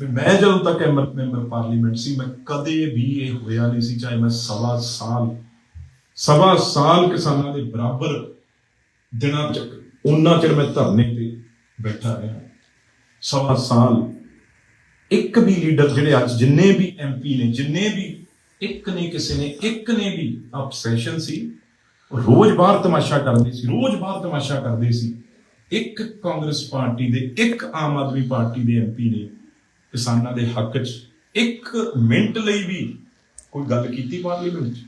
ਵੀ ਮੈਂ ਜਦੋਂ ਤੱਕ ਐਮਰ ਮੈਂਬਰ ਪਾਰਲੀਮੈਂਟ ਸੀ, ਮੈਂ ਕਦੇ ਵੀ ਇਹ ਹੋਇਆ ਨਹੀਂ ਸੀ, ਚਾਹੇ ਮੈਂ ਸਵਾ ਸਾਲ ਸਵਾ ਸਾਲ ਕਿਸਾਨਾਂ ਦੇ ਬਰਾਬਰ ਦਿਨਾਂ ਚ, ਉਹਨਾਂ ਚਿਰ ਮੈਂ ਧਰਨੇ ਤੇ ਬੈਠਾ ਰਿਹਾ। ਸਵਾ ਸਾਲ, ਇੱਕ ਵੀ ਲੀਡਰ ਜਿਹੜੇ ਅੱਜ ਜਿੰਨੇ ਵੀ ਐਮਪੀ ਨੇ, ਜਿੰਨੇ ਵੀ ਇੱਕ ਨੇ ਕਿਸੇ ਨੇ, ਇੱਕ ਨੇ ਵੀ ਅਬਸੈਸ਼ਨ ਸੀ ਰੋਜ਼ ਬਾਹਰ ਤਮਾਸ਼ਾ ਕਰਦੇ ਸੀ, ਰੋਜ਼ ਬਾਹਰ ਤਮਾਸ਼ਾ ਕਰਦੇ ਸੀ। ਇੱਕ ਕਾਂਗਰਸ ਪਾਰਟੀ ਦੇ, ਇੱਕ ਆਮ ਆਦਮੀ ਪਾਰਟੀ ਦੇ ਐਮਪੀ ਨੇ ਕਿਸਾਨਾਂ ਦੇ ਹੱਕ 'ਚ ਇੱਕ ਮਿੰਟ ਲਈ ਵੀ ਕੋਈ ਗੱਲ ਕੀਤੀ ਪਾਰਲੀਮੈਂਟ 'ਚ?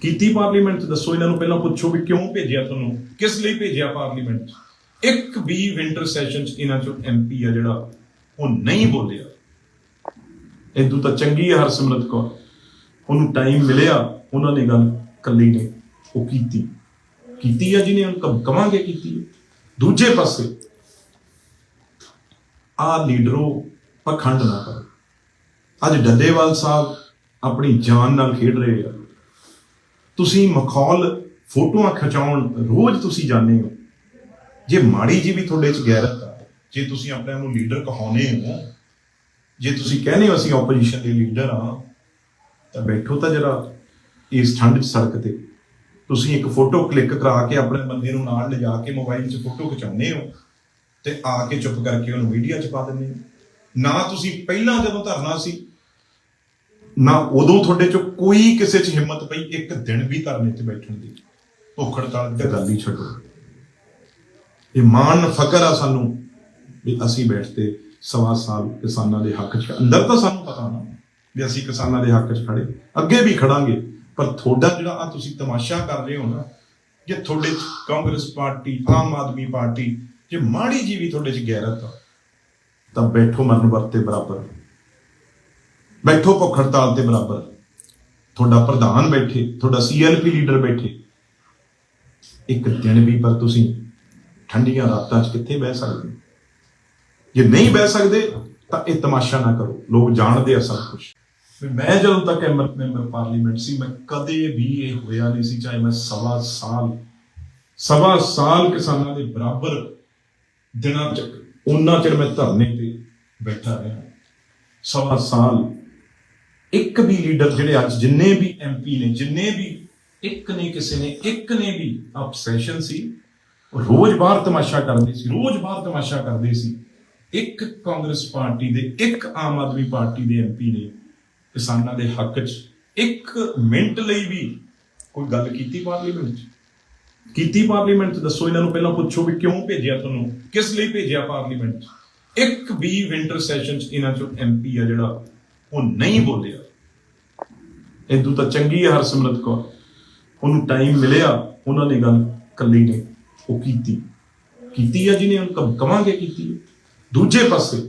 ਕੀਤੀ ਪਾਰਲੀਮੈਂਟ 'ਚ? ਦੱਸੋ ਇਹਨਾਂ ਨੂੰ ਪਹਿਲਾਂ ਪੁੱਛੋ ਵੀ ਕਿਉਂ ਭੇਜਿਆ ਤੁਹਾਨੂੰ? ਕਿਸ ਲਈ ਭੇਜਿਆ ਪਾਰਲੀਮੈਂਟ 'ਚ? ਇੱਕ ਵੀ ਵਿੰਟਰ ਸੈਸ਼ਨ 'ਚ ਇਹਨਾਂ 'ਚੋਂ ਐਮਪੀ ਆ ਜਿਹੜਾ, ਉਹ ਨਹੀਂ ਬੋਲਿਆ। ਇਦੋਂ ਤਾਂ ਚੰਗੀ ਹੈ ਹਰਸਿਮਰਤ ਕੌਰ। ਉਹਨੂੰ ਟਾਈਮ ਮਿਲਿਆ, ਉਹਨਾਂ ਨੇ ਗੱਲ ਕੱਲੀ ਨੇ, ਉਹ ਕੀਤੀ। ਕੀਤੀ ਆ ਜਿਹਨੇ, ਉਹਨੂੰ ਕਵਾਂਗੇ ਕੀਤੀ। ਦੂਜੇ ਪਾਸੇ ਆ ਲੀਡਰੋ ਪਖੰਡ ਨਾ ਕਰੋ। ਅੱਜ ਡੱਲੇਵਾਲ ਸਾਹਿਬ ਆਪਣੀ ਜਾਨ ਨਾਲ ਖੇਡ ਰਹੇ ਆ। ਤੁਸੀਂ ਮਖੌਲ ਫੋਟੋਆਂ ਖਿਚਾਉਣ ਰੋਜ਼ ਤੁਸੀਂ ਜਾਂਦੇ ਹੋ। ਜੇ ਮਾੜੀ ਜੀ ਵੀ ਤੁਹਾਡੇ ਚ ਗੈਰਤ ਆ, ਜੇ ਤੁਸੀਂ ਆਪਣੇ ਆਪ ਨੂੰ ਲੀਡਰ ਕਹਾਉਨੇ ਹੋ, ਜੇ ਤੁਸੀਂ ਕਹਿੰਦੇ ਹੋ ਅਸੀਂ ਆਪੋਜੀਸ਼ਨ ਦੇ ਲੀਡਰ ਆ ਤਾਂ ਬੈਠੋ ਤਾਂ ਜਰਾ ਇਸ ਠੰਡ ਸੜਕ ਤੇ। ਤੁਸੀਂ ਇੱਕ ਫੋਟੋ ਕਲਿੱਕ ਕਰਾ ਕੇ ਆਪਣੇ ਬੰਦੇ ਨੂੰ ਨਾਲ ਲਿਜਾ ਕੇ ਮੋਬਾਈਲ 'ਚ ਫੋਟੋ ਖਿਚਾਉਂਦੇ ਹੋ ਤੇ ਆ ਕੇ ਚੁੱਪ ਕਰਕੇ ਉਹਨੂੰ ਮੀਡੀਆ 'ਚ ਪਾ ਦਿੰਦੇ ਹੋ। ਨਾ ਤੁਸੀਂ ਪਹਿਲਾਂ ਜਦੋਂ ਧਰਨਾ ਸੀ ਨਾ ਉਦੋਂ ਤੁਹਾਡੇ 'ਚ ਕੋਈ ਕਿਸੇ 'ਚ ਹਿੰਮਤ ਪਈ ਇੱਕ ਦਿਨ ਵੀ ਧਰਨੇ 'ਤੇ ਬੈਠਣ ਦੀ। ਭੁੱਖ ਹੜਤਾਲ ਦੀ ਤਾਂ ਗੱਲ ਹੀ ਛੱਡੋ। ਇਹ ਮਾਣ ਫਕਰ ਆ ਸਾਨੂੰ ਵੀ ਅਸੀਂ ਬੈਠਦੇ ਸਵਾ ਸਾਲ ਕਿਸਾਨਾਂ ਦੇ ਹੱਕ 'ਚ। ਅੰਦਰ ਤਾਂ ਸਾਨੂੰ ਪਤਾ ਨਾ ਵੀ ਅਸੀਂ ਕਿਸਾਨਾਂ ਦੇ ਹੱਕ 'ਚ ਖੜੇ। ਅੱਗੇ ਵੀ ਖੜਾਂਗੇ ਪਰ ਤੁਹਾਡਾ ਜਿਹੜਾ ਆ ਤੁਸੀਂ ਤਮਾਸ਼ਾ ਕਰ ਰਹੇ ਹੋ ਨਾ ਜੇ ਤੁਹਾਡੇ 'ਚ ਕਾਂਗਰਸ ਪਾਰਟੀ ਆਮ ਆਦਮੀ ਪਾਰਟੀ ਜੇ ਮਾੜੀ ਜੀ ਵੀ ਤੁਹਾਡੇ 'ਚ ਗੈਰਤ ਆ ਤਾਂ ਬੈਠੋ ਮਰਨ ਵਰਤੇ ਬਰਾਬਰ। ਬੈਠੋ ਭੁੱਖ ਹੜਤਾਲ ਤੇ ਬਰਾਬਰ। ਤੁਹਾਡਾ ਪ੍ਰਧਾਨ ਬੈਠੇ, ਤੁਹਾਡਾ ਸੀਐਲਪੀ ਲੀਡਰ ਬੈਠੇ। ਇੱਕ ਦਿਨ ਵੀ ਪਰ ਤੁਸੀਂ ਠੰਡੀਆਂ ਰਾਤਾਂ 'ਚ ਕਿੱਥੇ ਬਹਿ ਸਕਦੇ? ਜੇ ਨਹੀਂ ਬਹਿ ਸਕਦੇ, ਤਾਂ ਇਹ ਤਮਾਸ਼ਾ ਨਾ ਕਰੋ। ਲੋਕ ਜਾਣਦੇ ਆ ਸਭ ਕੁਝ ਵੀ ਮੈਂ ਜਦੋਂ ਤੱਕ ਐਮਰ ਮੈਂਬਰ ਪਾਰਲੀਮੈਂਟ ਸੀ, ਮੈਂ ਕਦੇ ਵੀ ਇਹ ਹੋਇਆ ਨਹੀਂ ਸੀ, ਚਾਹੇ ਮੈਂ ਸਵਾ ਸਾਲ ਸਵਾ ਸਾਲ ਕਿਸਾਨਾਂ ਦੇ ਬਰਾਬਰ ਦਿਨਾਂ ਚ ਉਹਨਾਂ ਚਿਰ ਮੈਂ ਧਰਨੇ ਤੇ ਬੈਠਾ ਰਿਹਾ। ਸਵਾ ਸਾਲ ਇੱਕ ਵੀ ਲੀਡਰ ਜਿਹੜੇ ਅੱਜ ਜਿੰਨੇ ਵੀ ਐਮਪੀ ਨੇ, ਜਿੰਨੇ ਵੀ ਇੱਕ ਨੇ ਕਿਸੇ ਨੇ, ਇੱਕ ਨੇ ਵੀ ਅਬਸੈਸ਼ਨ ਸੀ, ਉਹ ਰੋਜ਼ ਬਾਹਰ ਤਮਾਸ਼ਾ ਕਰਦੇ ਸੀ, ਰੋਜ਼ ਬਾਹਰ ਤਮਾਸ਼ਾ ਕਰਦੇ ਸੀ। ਇੱਕ ਕਾਂਗਰਸ ਪਾਰਟੀ ਦੇ, ਇੱਕ ਆਮ ਆਦਮੀ ਪਾਰਟੀ ਦੇ ਐਮਪੀ ਨੇ ਕਿਸਾਨਾਂ ਦੇ ਹੱਕ 'ਚ ਇੱਕ ਮਿੰਟ ਲਈ ਵੀ ਕੋਈ ਗੱਲ ਕੀਤੀ ਪਾਰਲੀਮੈਂਟ 'ਚ। ਕੀਤੀ ਪਾਰਲੀਮੈਂਟ 'ਚ, ਦੱਸੋ ਇਹਨਾਂ ਨੂੰ ਪਹਿਲਾਂ ਪੁੱਛੋ ਵੀ ਕਿਉਂ ਭੇਜਿਆ ਤੁਹਾਨੂੰ? ਕਿਸ ਲਈ ਭੇਜਿਆ ਪਾਰਲੀਮੈਂਟ? 'ਚ ਇੱਕ ਵੀ ਵਿੰਟਰ ਸੈਸ਼ਨ 'ਚ ਇਹਨਾਂ 'ਚੋਂ ਐਮਪੀ ਆ ਜਿਹੜਾ, ਉਹ ਨਹੀਂ ਬੋਲਿਆ। ਇਦੋਂ ਤਾਂ ਚੰਗੀ ਹੈ ਹਰਸਿਮਰਤ ਕੌਰ। ਉਹਨੂੰ ਟਾਈਮ ਮਿਲਿਆ, ਉਹਨਾਂ ਨੇ ਗੱਲ ਕੱਲੀ ਨੇ, ਉਹ ਕੀਤੀ। ਕੀਤੀ ਆ ਜਿਹਨੇ, ਉਹਨੂੰ ਕਵਾਂਗੇ ਕੀਤੀ ਦੂਜੇ ਪਾਸੇ,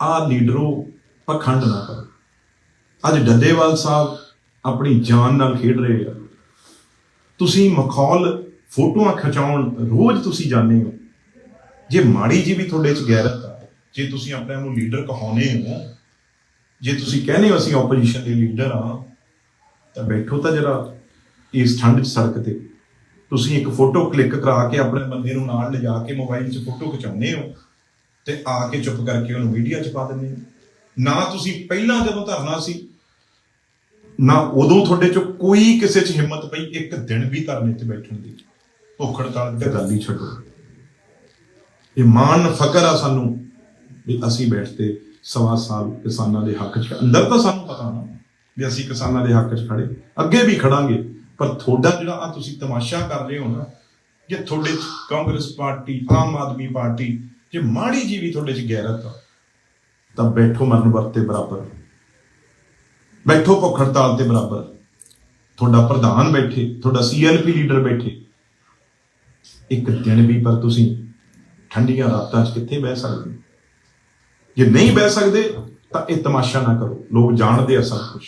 ਆ ਲੀਡਰੋ ਪਖੰਡ ਨਾ ਕਰੋ। ਅੱਜ ਡੱਲੇਵਾਲ ਸਾਹਿਬ ਆਪਣੀ ਜਾਨ ਨਾਲ ਖੇਡ ਰਹੇ ਆ। ਤੁਸੀਂ ਮਖੌਲ ਫੋਟੋਆਂ ਖਿਚਾਉਣ ਰੋਜ਼ ਤੁਸੀਂ ਜਾਂਦੇ ਹੋ। ਜੇ ਮਾੜੀ ਜੀ ਵੀ ਤੁਹਾਡੇ 'ਚ ਗੈਰਤ ਆ, ਜੇ ਤੁਸੀਂ ਆਪਣੇ ਨੂੰ ਲੀਡਰ ਕਹਾਉਨੇ ਹੋ, ਜੇ ਤੁਸੀਂ ਕਹਿੰਦੇ ਹੋ ਅਸੀਂ ਆਪੋਜੀਸ਼ਨ ਦੇ ਲੀਡਰ ਆ ਤਾਂ ਬੈਠੋ ਤਾਂ ਜਰਾ ਇਸ ਠੰਡ 'ਚ ਸੜਕ ਤੇ। ਤੁਸੀਂ ਇੱਕ ਫੋਟੋ ਕਲਿੱਕ ਕਰਾ ਕੇ ਆਪਣੇ ਬੰਦੇ ਨੂੰ ਨਾਲ ਲਿਜਾ ਕੇ ਮੋਬਾਈਲ 'ਚ ਫੋਟੋ ਖਿਚਾਉਂਦੇ ਹੋ ਤੇ ਆ ਕੇ ਚੁੱਪ ਕਰਕੇ ਉਹਨੂੰ ਮੀਡੀਆ 'ਚ ਪਾ ਦਿੰਦੇ ਹੋ। ਨਾ ਤੁਸੀਂ ਪਹਿਲਾਂ ਜਦੋਂ ਧਰਨਾ ਸੀ ਨਾ ਉਦੋਂ ਤੁਹਾਡੇ 'ਚ ਕੋਈ ਕਿਸੇ 'ਚ ਹਿੰਮਤ ਪਈ ਇੱਕ ਦਿਨ ਵੀ ਧਰਨੇ 'ਤੇ ਬੈਠਣ ਦੀ? ਭੁੱਖ ਹੜਤਾਲ ਦੀ ਤਾਂ ਗੱਲ ਹੀ ਛੱਡੋ। ਇਹ ਮਾਣ ਫਕਰ ਆ ਸਾਨੂੰ ਵੀ ਅਸੀਂ ਬੈਠਦੇ ਸਵਾ ਸਾਲ ਕਿਸਾਨਾਂ ਦੇ ਹੱਕ 'ਚ। ਅੰਦਰ ਤਾਂ ਸਾਨੂੰ ਪਤਾ ਨਾ ਵੀ ਅਸੀਂ ਕਿਸਾਨਾਂ ਦੇ ਹੱਕ 'ਚ ਖੜੇ। ਅੱਗੇ ਵੀ ਖੜਾਂਗੇ। ਪਰ ਤੁਹਾਡਾ ਜਿਹੜਾ ਆ ਤੁਸੀਂ ਤਮਾਸ਼ਾ ਕਰ ਰਹੇ ਹੋ ਨਾ ਜੇ ਤੁਹਾਡੇ 'ਚ Congress party Aam Aadmi party ਜੇ ਮਾੜੀ ਜੀ ਵੀ ਤੁਹਾਡੇ 'ਚ ਗੈਰਤ ਆ ਤਾਂ ਬੈਠੋ ਮਰਨ ਵਰਤੇ ਬਰਾਬਰ। ਬੈਠੋ ਭੁੱਖ ਹੜਤਾਲ ਤੇ ਬਰਾਬਰ। ਤੁਹਾਡਾ ਪ੍ਰਧਾਨ ਬੈਠੇ, ਤੁਹਾਡਾ ਸੀਐਲਪੀ ਲੀਡਰ ਬੈਠੇ। ਇੱਕ ਦਿਨ ਵੀ ਪਰ ਤੁਸੀਂ ਠੰਡੀਆਂ ਰਾਤਾਂ 'ਚ ਕਿੱਥੇ ਬਹਿ ਸਕਦੇ ਜੇ ਨਹੀਂ ਬਹਿ ਸਕਦੇ ਤਾਂ ਇਹ ਤਮਾਸ਼ਾ ਨਾ ਕਰੋ। ਲੋਕ ਜਾਣਦੇ ਆ ਸਭ ਕੁਝ